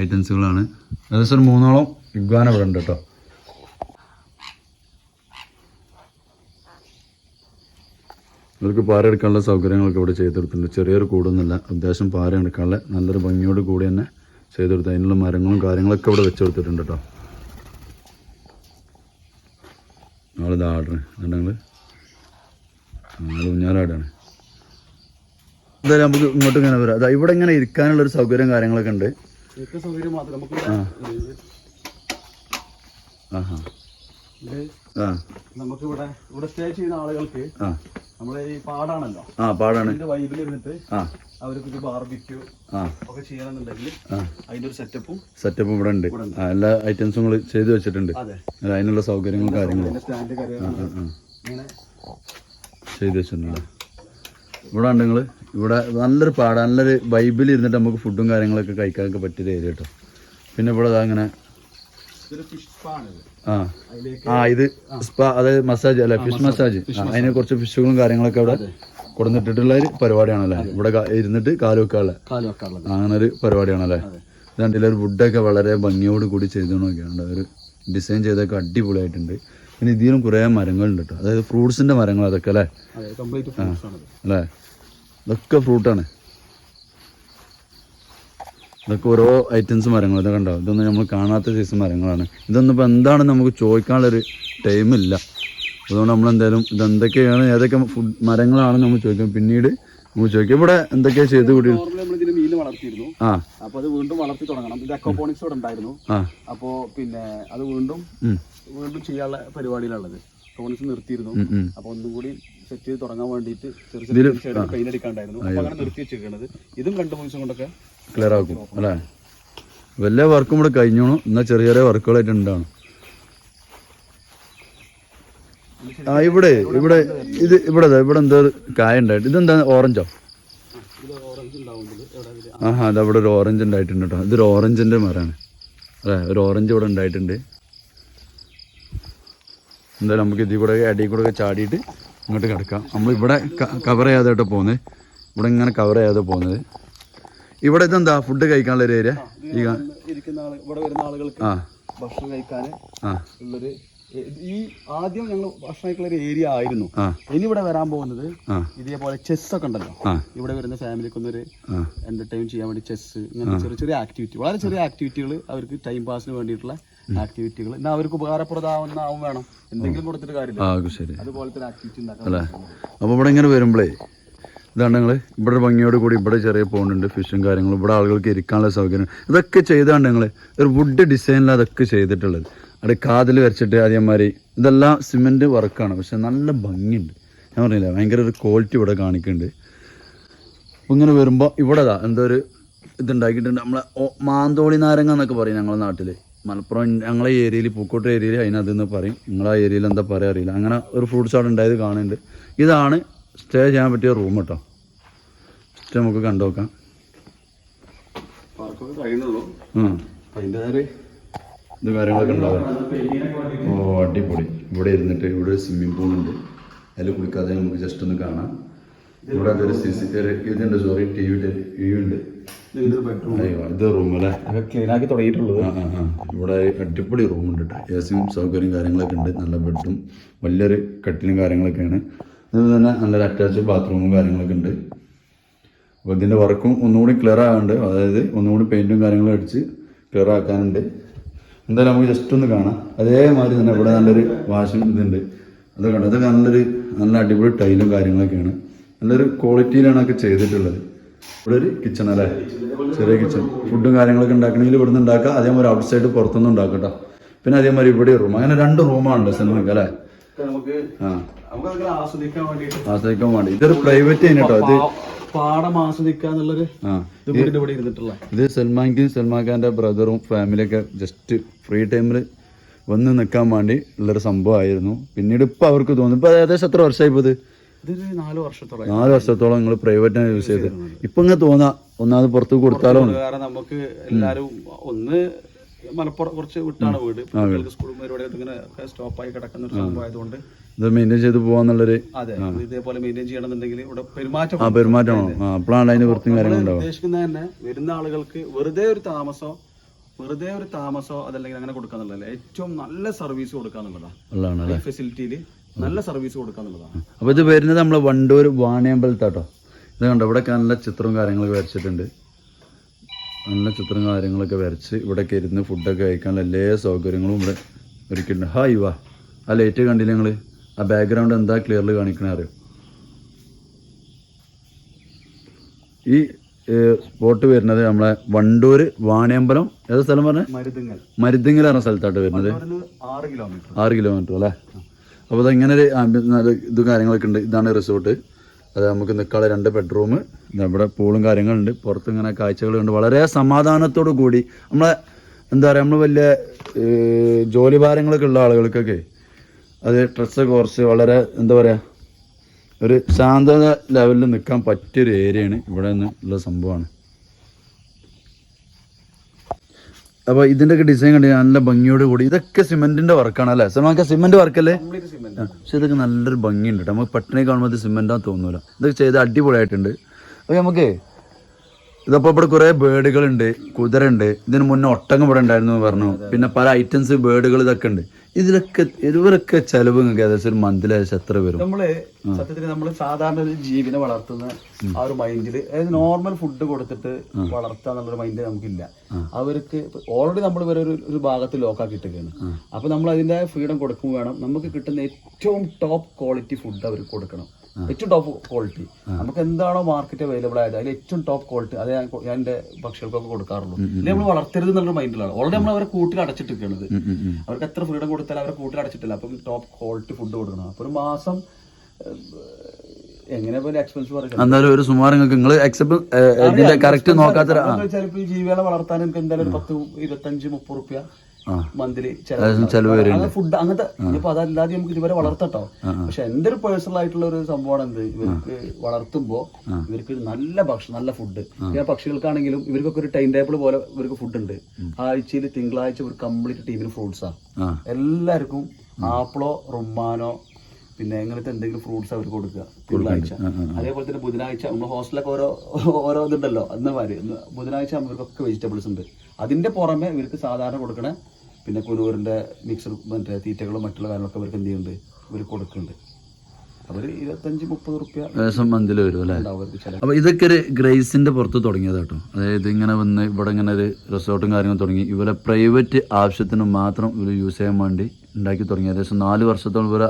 ഐറ്റംസുകളാണ് ഏകദേശം ഒരു മൂന്നോളം ഇഗ്വാന ഇവിടെ ഉണ്ട് കേട്ടോ. ഇവർക്ക് പാറ എടുക്കാനുള്ള സൗകര്യങ്ങളൊക്കെ ഇവിടെ ചെയ്തെടുത്തിട്ടുണ്ട്. ചെറിയൊരു കൂടൊന്നുമില്ല അത്യാവശ്യം പാറ എടുക്കാനുള്ള നല്ലൊരു ഭംഗിയോട് കൂടി തന്നെ ചെയ്തെടുത്ത് അതിനുള്ള മരങ്ങളും കാര്യങ്ങളൊക്കെ ഇവിടെ വെച്ച് കൊടുത്തിട്ടുണ്ട് കേട്ടോ ആളിത് ആടുന്നത് നിങ്ങൾ ആൾ ഊഞ്ഞാലാടാണ് എന്തായാലും നമുക്ക് ഇങ്ങോട്ട് ഇങ്ങനെ വരാം. അതാ ഇവിടെ ഇങ്ങനെ ഇരിക്കാനുള്ള ഒരു സൗകര്യം കാര്യങ്ങളൊക്കെ ഉണ്ട്. ആ. ആ നമുക്ക് ഇവിടെ ഇവിടെ സ്റ്റേ ചെയ്യുന്ന ആളുകൾക്ക് നമ്മളെ ഈ പാടാണല്ലോ. ആ പാടാണ്. ഇതിന്റെ വൈബിൽ ഇരുന്നിട്ട് അവർക്ക് ഒരു ബാർബിക്യൂ ഒക്കെ ചെയ്യണമെന്നുണ്ടെങ്കിൽ അതിന്റെ ഒരു സെറ്റപ്പും സെറ്റപ്പ് ഇവിടെ ഉണ്ട്. എല്ലാ ഐറ്റംസും നിങ്ങൾ ചെയ്തു വെച്ചിട്ടുണ്ട്. അതെ. അതിനുള്ള സൗകര്യങ്ങളും കാര്യങ്ങളും. ചെയ്തു വെച്ചിട്ടുണ്ട്. ഇവിടെ ഉണ്ട് നിങ്ങൾ ഇവിടെ നല്ലൊരു പാടാ. നല്ലൊരു വൈബിൽ ഇരുന്നിട്ട് നമുക്ക് ഫുഡും കാര്യങ്ങളൊക്കെ കഴിക്കാനൊക്കെ പറ്റിയ ഏരിയ കേട്ടോ പിന്നെ ഇവിടെ അങ്ങനെ ആ. ഇത് സ്പാ അതായത് മസാജ് അല്ലെ ഫിഷ് മസാജ് അതിന് കുറച്ച് ഫിഷുകളും കാര്യങ്ങളൊക്കെ അവിടെ കൊടുന്നിട്ടിട്ടുള്ള ഒരു പരിപാടിയാണല്ലേ? ഇവിടെ ഇരുന്നിട്ട് കാൽ വെക്കാനുള്ള കാൽ വെക്കാനുള്ളത് അങ്ങനെ ഒരു പരിപാടിയാണല്ലേ? ഇതാണ്ട് ഒരു വുഡൊക്കെ വളരെ ഭംഗിയോട് കൂടി ചെയ്തോണൊക്കെയാണ് ഒരു ഡിസൈൻ ചെയ്തൊക്കെ അടിപൊളിയായിട്ടുണ്ട്. പിന്നെ ഇതിലും കുറേ മരങ്ങളുണ്ട് കേട്ടോ അതായത് ഫ്രൂട്ട്സിന്റെ മരങ്ങൾ അതൊക്കെ അല്ലേ? അല്ലേ? ഇതൊക്കെ ഫ്രൂട്ടാണ് ഇതൊക്കെ ഓരോ ഐറ്റംസ് മരങ്ങൾ ഇതൊക്കെ ഉണ്ടാവും ഇതൊന്നും നമ്മൾ കാണാത്ത സൈസ് മരങ്ങളാണ്. ഇതൊന്നും ഇപ്പോൾ എന്താണെന്ന് നമുക്ക് ചോദിക്കാനുള്ളൊരു ടൈമില്ല അതുകൊണ്ട് നമ്മൾ എന്തായാലും ഇതെന്തൊക്കെയാണ് ഏതൊക്കെ ഫുഡ് മരങ്ങളാണെന്ന് നമ്മൾ ചോദിക്കാം പിന്നീട് നമുക്ക് ചോദിക്കാം. ഇവിടെ എന്തൊക്കെയാണ് ചെയ്ത് കൂടി വളർത്തിയിരുന്നു. അപ്പൊ അത് വീണ്ടും വളർത്തി തുടങ്ങണം. ഇത് അക്കോപോണിക്സ് ഇവിടെ ഉണ്ടായിരുന്നു. അപ്പോ പിന്നെ അത് വീണ്ടും വീണ്ടും ചെയ്യാനുള്ള പരിപാടിയിലുള്ളത്. അക്വപോണിക്സ് നിർത്തിയിരുന്നു. അപ്പൊ ഒന്നും കൂടി സെറ്റ് ചെയ്ത് തുടങ്ങാൻ വേണ്ടിയിട്ട് ചെറിയ ചെറിയ പെയിന്റ് അടിക്കാണ്ടായിരുന്നു അപ്പൊ അങ്ങനെ നിർത്തി വെച്ചിരിക്കുന്നത്. ഇതും രണ്ടു മൂന്ന് ദിവസം കൊണ്ടൊക്കെ ക്ലിയർ ആക്കും അല്ലേ? വലിയ വർക്കും ഇവിടെ കഴിഞ്ഞോണം. എന്നാൽ ചെറിയ ചെറിയ വർക്കുകളായിട്ട് ഉണ്ടാണ്. ആ ഇവിടെ ഇവിടെ ഇത് ഇവിടെ ഇവിടെ എന്തോ കായ ഉണ്ടായിട്ട്. ഇതെന്താ ഓറഞ്ചോ ആഹ് അത് അവിടെ ഒരു ഓറഞ്ച് ഉണ്ടായിട്ടുണ്ട് കേട്ടോ ഇതൊരു ഓറഞ്ചിന്റെ മരമാണ്. അല്ലേ ഒരു ഓറഞ്ച് ഇവിടെ ഉണ്ടായിട്ടുണ്ട്. എന്തായാലും നമുക്ക് ഇതിൽ കൂടെ അടിയിൽ കൂടെ ചാടിയിട്ട് ഇങ്ങോട്ട് കിടക്കാം. നമ്മൾ ഇവിടെ കവർ ചെയ്യാതെ കേട്ടോ പോകുന്നത്. ഇവിടെ ഇങ്ങനെ കവർ ചെയ്യാതെ പോകുന്നത്. ഇവിടെ എന്താ ഫുഡ് കഴിക്കാനുള്ള ഒരു ഏരിയ? ഇരിക്കുന്ന ഇവിടെ വരുന്ന ആളുകൾക്ക് ഭക്ഷണം കഴിക്കാൻ ഉള്ളൊരു ഈ ആദ്യം ഞങ്ങൾ ഭക്ഷണം കഴിക്കുന്ന ഒരു ഏരിയ ആയിരുന്നു. ഇനി ഇവിടെ വരാൻ പോകുന്നത് ഇതേപോലെ ചെസ് ഒക്കെ ഉണ്ടല്ലോ. ഇവിടെ വരുന്ന ഫാമിലിക്ക് ഒന്നൊരു എന്റർടൈൻ ചെയ്യാൻ വേണ്ടി ചെസ് ഇങ്ങനെ ചെറിയ ചെറിയ ആക്ടിവിറ്റി വളരെ ചെറിയ ആക്ടിവിറ്റികൾ അവർക്ക് ടൈം പാസിന് വേണ്ടിയിട്ടുള്ള ആക്ടിവിറ്റികൾ എന്നാൽ അവർക്ക് ഉപകാരപ്രദമാവുന്ന ആവും വേണം. എന്തെങ്കിലും കൊടുത്തിട്ട് കാര്യമില്ല. അതുപോലെ തന്നെ അതുപോലത്തെ ആക്ടിവിറ്റി ഉണ്ടാക്കാം അപ്പൊ ഇവിടെ ഇങ്ങനെ വരുമ്പോഴേ ഇതാണ് നിങ്ങൾ ഇവിടെ ഭംഗിയോട് കൂടി ഇവിടെ ചെറിയ പോകുന്നുണ്ട് ഫിഷും കാര്യങ്ങളും. ഇവിടെ ആളുകൾക്ക് ഇരിക്കാനുള്ള സൗകര്യം. ഇതൊക്കെ ചെയ്താണ് നിങ്ങൾ ഒരു വുഡ് ഡിസൈനിൽ അതൊക്കെ ചെയ്തിട്ടുള്ളത്. അവിടെ കാതിൽ വരച്ചിട്ട് അതേമാതിരി ഇതെല്ലാം സിമെന്റ് വർക്കാണ്. പക്ഷെ നല്ല ഭംഗിയുണ്ട്. ഞാൻ പറഞ്ഞില്ല ഭയങ്കര ഒരു ക്വാളിറ്റി ഇവിടെ കാണിക്കുന്നുണ്ട്. ഇങ്ങനെ വരുമ്പോൾ ഇവിടെ എന്തോ ഒരു ഇതുണ്ടാക്കിയിട്ടുണ്ട്. നമ്മളെ മാന്തോളി നാരങ്ങ എന്നൊക്കെ പറയും ഞങ്ങളുടെ നാട്ടിൽ മലപ്പുറം ഞങ്ങളെ ഏരിയയിൽ പൂക്കോട്ട ഏരിയയിൽ അതിനകത്ത് നിന്ന് പറയും. നിങ്ങളെ ഏരിയയിൽ എന്താ പറയുക അറിയില്ല. അങ്ങനെ ഒരു ഫ്രൂട്ട്സ് അവിടെ ഉണ്ടായത് കാണുന്നുണ്ട്. ഇതാണ് സ്റ്റേ ചെയ്യാൻ പറ്റിയ റൂം കേട്ടോ. സ്റ്റേ നമുക്ക് ഉം. അതിന്റെതായ ഇത് കാര്യങ്ങളൊക്കെ ഉണ്ടാവും ഓ അടിപൊളി. ഇവിടെ ഇരുന്നിട്ട് ഇവിടെ ഒരു സ്വിമ്മിംഗ് പൂൾ ഉണ്ട്. അതിൽ കുളിക്കാതെ നമുക്ക് ജസ്റ്റ് ഒന്ന് കാണാം. ഇവിടെ അതൊരു സി സി ഇതുണ്ട് sorry T V T V ഉണ്ട്. ഇത് റൂം അല്ലേ? ക്ലീനാക്കി തുടങ്ങിയിട്ടുള്ളത്. ആ ആ ആ. ഇവിടെ അടിപൊളി റൂമുണ്ട് കേട്ടോ എ സിയും സൗകര്യം കാര്യങ്ങളൊക്കെ ഉണ്ട്. നല്ല ബെഡും വലിയൊരു കട്ടിലും കാര്യങ്ങളൊക്കെയാണ്. അതുപോലെ തന്നെ നല്ലൊരു അറ്റാച്ച് ബാത്റൂമും കാര്യങ്ങളൊക്കെ ഉണ്ട്. അപ്പോൾ ഇതിന്റെ വർക്കും ഒന്നുകൂടി ക്ലിയർ ആകാനുണ്ട് അതായത് ഒന്നുകൂടി പെയിന്റും കാര്യങ്ങളും അടിച്ച് ക്ലിയർ ആക്കാനുണ്ട്. എന്തായാലും നമുക്ക് ജസ്റ്റ് ഒന്ന് കാണാം. അതേമാതിരി തന്നെ ഇവിടെ നല്ലൊരു വാഷിംഗ് ഇതുണ്ട് അത് ഉണ്ട്. അതൊക്കെ നല്ലൊരു നല്ല അടിപൊളി ടൈലും കാര്യങ്ങളൊക്കെയാണ്. നല്ലൊരു ക്വാളിറ്റിയിലാണ് ഒക്കെ ചെയ്തിട്ടുള്ളത്. ഇവിടെ ഒരു കിച്ചൺ അല്ലേ? ചെറിയ കിച്ചൺ ഫുഡും കാര്യങ്ങളൊക്കെ ഉണ്ടാക്കണമെങ്കിൽ ഇവിടെ നിന്ന് ഉണ്ടാക്കാം. അതേമാതിരി ഔട്ട് സൈഡ് പുറത്തുനിന്ന് ഉണ്ടാക്കട്ടോ പിന്നെ അതേമാതിരി ഇവിടെ റൂം അങ്ങനെ രണ്ട് റൂമാണല്ലോ സിനിമയ്ക്ക് അല്ലേ? ആ. അതൊക്കെ ആസ്വദിക്കാൻ വേണ്ടി. ഇതൊരു പ്രൈവറ്റ് കേട്ടോ. ഇത് പാടം ആസ്വദിക്കാന്നുള്ളൊരു ഇവിടെ ഇരുന്നിട്ടുള്ള. ഇത് സൽമാൻക്കും സൽമാൻ ഖാന്റെ ബ്രദറും ഫാമിലിയൊക്കെ ജസ്റ്റ് ഫ്രീ ടൈമിൽ വന്ന് നിൽക്കാൻ വേണ്ടി ഉള്ളൊരു സംഭവമായിരുന്നു. പിന്നീട് ഇപ്പൊ അവർക്ക് തോന്നുന്നു. ഇപ്പൊ ഏകദേശം എത്ര വർഷമായി ഇപ്പൊ ഇത്? നാല് വർഷത്തോളം നാല് വർഷത്തോളം നിങ്ങൾ പ്രൈവറ്റാണ് യൂസ് ചെയ്ത് ഇപ്പൊ ഇങ്ങനെ തോന്നാ ഒന്നാമത് പുറത്ത് കൊടുത്താലോ കാരണം നമുക്ക് എല്ലാരും ഒന്ന് മലപ്പുറം കുറച്ച് വിട്ടാണ് വീട്. കുട്ടികൾക്ക് സ്കൂൾ പരിപാടി ഇങ്ങനെ സ്റ്റോപ്പായി കിടക്കുന്ന ഒരു സംഭവമായതുകൊണ്ട് ഇത് മെയിന്റെയിൻ ചെയ്ത് പോവാന്നുള്ളൊരു അതെ ഇത് ഇതേപോലെ മെയിന്റെയിൻ ചെയ്യണമെന്നുണ്ടെങ്കിൽ ഇവിടെ പെരുമാറ്റം ആ പെരുമാറ്റമാണോ അപ്പോഴാണ് അതിന് വൃത്തിയും കാര്യങ്ങളുണ്ടാവും ഉദ്ദേശിക്കുന്നത് തന്നെ വരുന്ന ആളുകൾക്ക് വെറുതെ ഒരു താമസോ വെറുതെ ഒരു താമസോ അതല്ലെങ്കിൽ അങ്ങനെ കൊടുക്കാന്നുള്ളതല്ല. ഏറ്റവും നല്ല സർവീസ് കൊടുക്കാന്നുള്ളതാണ് ഫെസിലിറ്റിയിൽ നല്ല സർവീസ് കൊടുക്കാന്നുള്ളതാണ് അപ്പോൾ ഇത് വരുന്നത് നമ്മളെ വണ്ടൂർ വാണിയമ്പലത്താട്ടോ. ഇത് കണ്ടോ? ഇവിടെ നല്ല ചിത്രവും കാര്യങ്ങളൊക്കെ വരച്ചിട്ടുണ്ട്. നല്ല ചിത്രം കാര്യങ്ങളൊക്കെ വരച്ച് ഇവിടെയൊക്കെ ഇരുന്ന് ഫുഡൊക്കെ കഴിക്കാനുള്ള എല്ലാ സൗകര്യങ്ങളും ഇവിടെ ഒരുക്കിയിട്ടുണ്ട്. ഹായ് വാ. ആ ലൈറ്റ് കണ്ടില്ല ഞങ്ങൾ ആ ബാക്ക്ഗ്രൗണ്ട് എന്താ ക്ലിയർലി കാണിക്കണേ അറിയോ? ഈ സ്പോട്ട് വരുന്നത് നമ്മളെ വണ്ടൂർ വാണിയമ്പലം. ഏതാ സ്ഥലം പറഞ്ഞത് മരുതിങ്ങൽ. മരുതിങ്ങൽ പറഞ്ഞ സ്ഥലത്തായിട്ട് വരുന്നത്. ആറ് കിലോമീറ്റർ ആറ് കിലോമീറ്റർ അല്ലേ? അപ്പോൾ അത് ഇങ്ങനെ ഒരു ആംബിയൻസ് ഇത് കാര്യങ്ങളൊക്കെ ഉണ്ട്. ഇതാണ് റിസോർട്ട് അത് നമുക്ക് നിൽക്കാനുള്ള രണ്ട് ബെഡ്റൂം ഇവിടെ പൂളും കാര്യങ്ങളുണ്ട്. പുറത്ത് ഇങ്ങനെ കാഴ്ചകളുണ്ട്. വളരെ സമാധാനത്തോടു കൂടി നമ്മളെ എന്താ പറയുക നമ്മൾ വലിയ ജോലി ഭാരങ്ങളൊക്കെ ഉള്ള ആളുകൾക്കൊക്കെ അത് സ്ട്രെസ്സൊക്കെ കുറച്ച് വളരെ എന്താ പറയുക ഒരു ശാന്തത ലെവലിൽ നിൽക്കാൻ പറ്റിയൊരു ഏരിയയാണ് ഇവിടെ നിന്ന് ഉള്ള സംഭവമാണ്. അപ്പോൾ ഇതിന്റെ ഡിസൈൻ കണ്ടി നല്ല ഭംഗിയോട് കൂടി. ഇതൊക്കെ സിമെന്റിന്റെ വർക്കാണ് അല്ലേ സൽമാൻക്ക സിമെന്റ് വർക്കല്ലേ സിമെന്റ് പക്ഷെ ഇതൊക്കെ നല്ലൊരു ഭംഗിയുണ്ട് കേട്ടോ. നമുക്ക് പെട്ടെന്ന് കാണുമ്പോൾ ഇത് സിമെന്റാന്ന് തോന്നൂല. ഇതൊക്കെ ചെയ്ത് അടിപൊളിയായിട്ടുണ്ട്. അപ്പൊ നമുക്ക് ഇതപ്പോ ഇവിടെ കുറേ ബേഡുകളുണ്ട് കുതിരയുണ്ട്. ഇതിന് മുന്നേ ഒട്ടകം ഇവിടെ ഉണ്ടായിരുന്നു പറഞ്ഞു. പിന്നെ പല ഐറ്റംസ് ബേഡുകൾ ഇതൊക്കെ ഉണ്ട്. ഇതിലൊക്കെ ഇവരൊക്കെ ചെലവ് നിങ്ങൾക്ക് ഏകദേശം ഒരു മന്തിൽ ഏകദേശം എത്ര വരും? നമ്മൾ സത്യത്തിൽ നമ്മൾ സാധാരണ ഒരു ജീവിനെ വളർത്തുന്ന ആ ഒരു മൈൻഡിൽ അതായത് നോർമൽ ഫുഡ് കൊടുത്തിട്ട് വളർത്താൻ എന്നുള്ളൊരു മൈൻഡ് നമുക്കില്ല. അവർക്ക് ഓൾറെഡി നമ്മൾ ഇവരെ ഒരു ഭാഗത്ത് ഭാഗത്ത് ലോക്കാക്കിയിട്ടൊക്കെയാണ് അപ്പൊ നമ്മൾ അതിന്റെ ഫ്രീഡം കൊടുക്കും വേണം. നമുക്ക് കിട്ടുന്ന ഏറ്റവും ടോപ്പ് ക്വാളിറ്റി ഫുഡ് അവർക്ക് കൊടുക്കണം. ഏറ്റവും ടോപ്പ് ക്വാളിറ്റി നമുക്ക് എന്താണോ മാർക്കറ്റ് അവൈലബിൾ ആയത് അതിൽ ഏറ്റവും ടോപ്പ് ക്വാളിറ്റി അത് ഞാൻ എന്റെ പക്ഷികൾക്കൊക്കെ കൊടുക്കാറുള്ളൂ. അല്ലെങ്കിൽ നമ്മൾ വളർത്തരുത് എന്നുള്ള മൈൻഡിലാണ് ഓൾറെഡി നമ്മൾ അവരെ കൂട്ടിൽ അടച്ചിട്ടിരിക്കുന്നത് അവർക്ക് എത്ര ഫ്രീഡം കൊടുത്താലും അവരെ കൂട്ടിൽ അടച്ചിട്ടില്ല. അപ്പം ടോപ്പ് ക്വാളിറ്റി ഫുഡ് കൊടുക്കണം. അപ്പൊ ഒരു മാസം എന്നാലും ഒരു സുമാർ നിങ്ങൾക്ക് നിങ്ങൾ കറക്റ്റ് നോക്കാത്ത ജീവികളെ വളർത്താൻ എനിക്ക് എന്തായാലും ഒരു പത്ത് ഇരുപത്തഞ്ച് മുപ്പത് റുപ്യ. മന്ത്ലി ചെലവ് ഫുഡ് അങ്ങനത്തെ ഇനിയിപ്പോ അതല്ലാതെ നമുക്ക് ഇതുവരെ വളർത്തട്ടോ. പക്ഷെ എന്റെ ഒരു പേഴ്സണൽ ആയിട്ടുള്ള ഒരു സംഭവമാണ് എന്ത്? ഇവർക്ക് വളർത്തുമ്പോ ഇവർക്ക് നല്ല ഭക്ഷണം നല്ല ഫുഡ് ഈ പക്ഷികൾക്കാണെങ്കിലും ഇവർക്കൊക്കെ ഒരു ടൈം ടേബിൾ പോലെ ഇവർക്ക് ഫുഡ് ഉണ്ട്. ആഴ്ചയിൽ തിങ്കളാഴ്ച ഒരു കംപ്ലീറ്റ് ടീമിന് ഫ്രൂട്ട്സാ ആ. എല്ലാവർക്കും ആപ്പിളോ റുമ്മാനോ പിന്നെ എങ്ങനത്തെ എന്തെങ്കിലും ഫ്രൂട്ട്സ് അവർക്ക് കൊടുക്കുക തിങ്കളാഴ്ച. അതേപോലെ തന്നെ ബുധനാഴ്ച നമ്മൾ ഹോസ്റ്റലൊക്കെ ഓരോ ഓരോ ഇതുണ്ടല്ലോ അന്ന് മാതിരി. ഇന്ന് ബുധനാഴ്ച ഇവർക്കൊക്കെ വെജിറ്റബിൾസ് ഉണ്ട്. അതിന്റെ പുറമെ ഇവർക്ക് സാധാരണ കൊടുക്കണ പിന്നെ കുനൂറിന്റെ മിക്സർ മറ്റേ തീറ്റകളും മറ്റുള്ള കാര്യങ്ങളൊക്കെ ഇവർക്ക് എന്ത് ചെയ്യുന്നുണ്ട്? ഇവർ കൊടുക്കുന്നുണ്ട്. അവർ ഇരുപത്തഞ്ച് മുപ്പത് റുപ്യ മന്തിൽ വരും അല്ലേ? അപ്പോൾ ഇതൊക്കെ ഒരു ഗ്രേസിന്റെ പുറത്ത് തുടങ്ങിയത് കേട്ടോ. അതായത് ഇങ്ങനെ വന്ന് ഇവിടെ ഇങ്ങനെ ഒരു റിസോർട്ടും കാര്യങ്ങളും തുടങ്ങി. ഇവരെ പ്രൈവറ്റ് ആവശ്യത്തിന് മാത്രം ഇവർ യൂസ് ചെയ്യാൻ വേണ്ടി ഉണ്ടാക്കി തുടങ്ങി. ഏകദേശം നാല് വർഷത്തോളം ഇവർ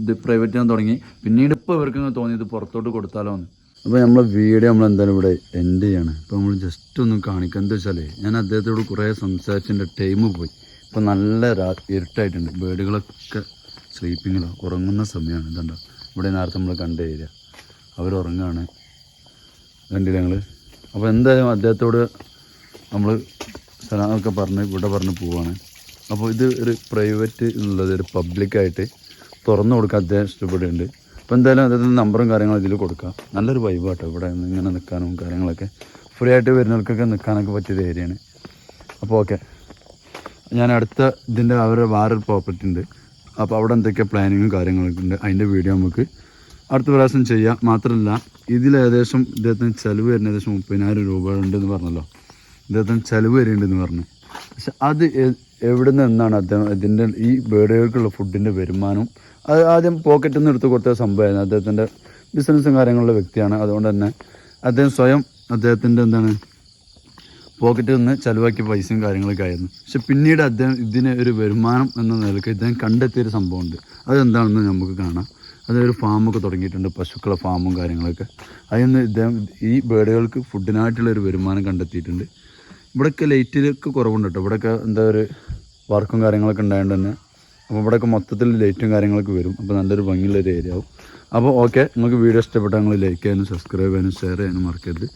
ഇത് പ്രൈവറ്റ് ചെയ്യാൻ തുടങ്ങി. പിന്നീട് ഇപ്പോൾ ഇവർക്ക് ഇങ്ങനെ തോന്നി ഇത് പുറത്തോട്ട് കൊടുത്താലോ എന്ന് അപ്പോൾ നമ്മളെ വീഡിയോ നമ്മൾ എന്തായാലും ഇവിടെ എൻഡ് ചെയ്യാണ്. അപ്പോൾ നമ്മൾ ജസ്റ്റ് ഒന്ന് കാണിക്കുക എന്താ വെച്ചാലേ ഞാൻ അദ്ദേഹത്തോട് കുറേ സംസാരിച്ചതിന്റെ ടൈം പോയി. ഇപ്പോൾ നല്ല ഇരുട്ടായിട്ടുണ്ട്. ബേഡുകളൊക്കെ സ്ലീപ്പിങ്ങിലോ. ഉറങ്ങുന്ന സമയമാണ് ഇതുണ്ടോ? ഇവിടെ നേരത്തെ നമ്മൾ കണ്ട ഏരിയ. അവരുറങ്ങാണ് കണ്ടില്ല ഞങ്ങൾ അപ്പോൾ എന്തായാലും അദ്ദേഹത്തോട് നമ്മൾ സ്ഥലമൊക്കെ പറഞ്ഞ് ഇവിടെ പറഞ്ഞ് പോവാണ്. അപ്പോൾ ഇത് ഒരു പ്രൈവറ്റ് ഉള്ളത് ഒരു പബ്ലിക്കായിട്ട് തുറന്നു കൊടുക്കാൻ അദ്ദേഹം ഇഷ്ടപ്പെടുന്നുണ്ട്. അപ്പോൾ എന്തായാലും അദ്ദേഹത്തിന്റെ നമ്പറും കാര്യങ്ങളും ഇതിൽ കൊടുക്കാം. നല്ലൊരു വൈബാട്ടോ ഇവിടെ ഇങ്ങനെ നിൽക്കാനും കാര്യങ്ങളൊക്കെ. ഫ്രീ ആയിട്ട് വരുന്നവർക്കൊക്കെ നിൽക്കാനൊക്കെ പറ്റിയൊരു ഏരിയയാണ് അപ്പോൾ ഓക്കെ ഞാൻ അടുത്ത ഇതിന്റെ അവരുടെ വേറൊരു പ്രോപ്പർട്ടി ഉണ്ട്. അപ്പോൾ അവിടെ എന്തൊക്കെ പ്ലാനിങ്ങും കാര്യങ്ങളൊക്കെ ഉണ്ട്. അതിന്റെ വീഡിയോ നമുക്ക് അടുത്ത പ്രാവശ്യം ചെയ്യാം. മാത്രമല്ല ഇതിൽ ഏകദേശം ഇദ്ദേഹത്തിന് ചിലവ് വരുന്ന ഏകദേശം മുപ്പതിനായിരം രൂപ ഉണ്ടെന്ന് പറഞ്ഞല്ലോ. ഇദ്ദേഹത്തിന് ചിലവ് വരുന്നുണ്ടെന്ന് പറഞ്ഞു. പക്ഷെ അത് എവിടെ നിന്നാണ് അദ്ദേഹം ഇതിന്റെ ഈ ബേഡുകൾക്കുള്ള ഫുഡിന്റെ വരുമാനം? അത് ആദ്യം പോക്കറ്റിൽ നിന്ന് എടുത്ത് കൊടുത്ത സംഭവമായിരുന്നു. അദ്ദേഹത്തിന്റെ ബിസിനസ്സും കാര്യങ്ങളുള്ള വ്യക്തിയാണ്. അതുകൊണ്ട് തന്നെ അദ്ദേഹം സ്വയം അദ്ദേഹത്തിന്റെ എന്താണ് പോക്കറ്റിൽ നിന്ന് ചിലവാക്കിയ പൈസയും കാര്യങ്ങളൊക്കെ ആയിരുന്നു. പക്ഷെ പിന്നീട് അദ്ദേഹം ഇതിന് ഒരു വരുമാനം എന്ന നിലയ്ക്ക് ഇദ്ദേഹം കണ്ടെത്തിയൊരു സംഭവമുണ്ട്. അതെന്താണെന്ന് നമുക്ക് കാണാം. അതൊരു ഫാമൊക്കെ തുടങ്ങിയിട്ടുണ്ട് പശുക്കളെ ഫാമും കാര്യങ്ങളൊക്കെ. അതിൽ നിന്ന് ഇദ്ദേഹം ഈ ബേഡുകൾക്ക് ഫുഡിനായിട്ടുള്ള ഒരു വരുമാനം കണ്ടെത്തിയിട്ടുണ്ട്. ഇവിടെയൊക്കെ ലൈറ്റിലൊക്കെ കുറവുണ്ട് കേട്ടോ. ഇവിടെയൊക്കെ എന്താ ഒരു വർക്കും കാര്യങ്ങളൊക്കെ ഉണ്ടായതുകൊണ്ട് തന്നെ. അപ്പോൾ ഇവിടെയൊക്കെ മൊത്തത്തിൽ ലൈറ്റും കാര്യങ്ങളൊക്കെ വരും. അപ്പോൾ നല്ലൊരു ഭംഗിയുള്ള ഒരു ഏരിയ ആവും. അപ്പോൾ ഓക്കെ നിങ്ങൾക്ക് വീഡിയോ ഇഷ്ടപ്പെട്ടാൽ നിങ്ങൾ ലൈക്ക് ചെയ്യാനും സബ്സ്ക്രൈബ് ചെയ്യാനും ഷെയർ ചെയ്യാനും മറക്കരുത്.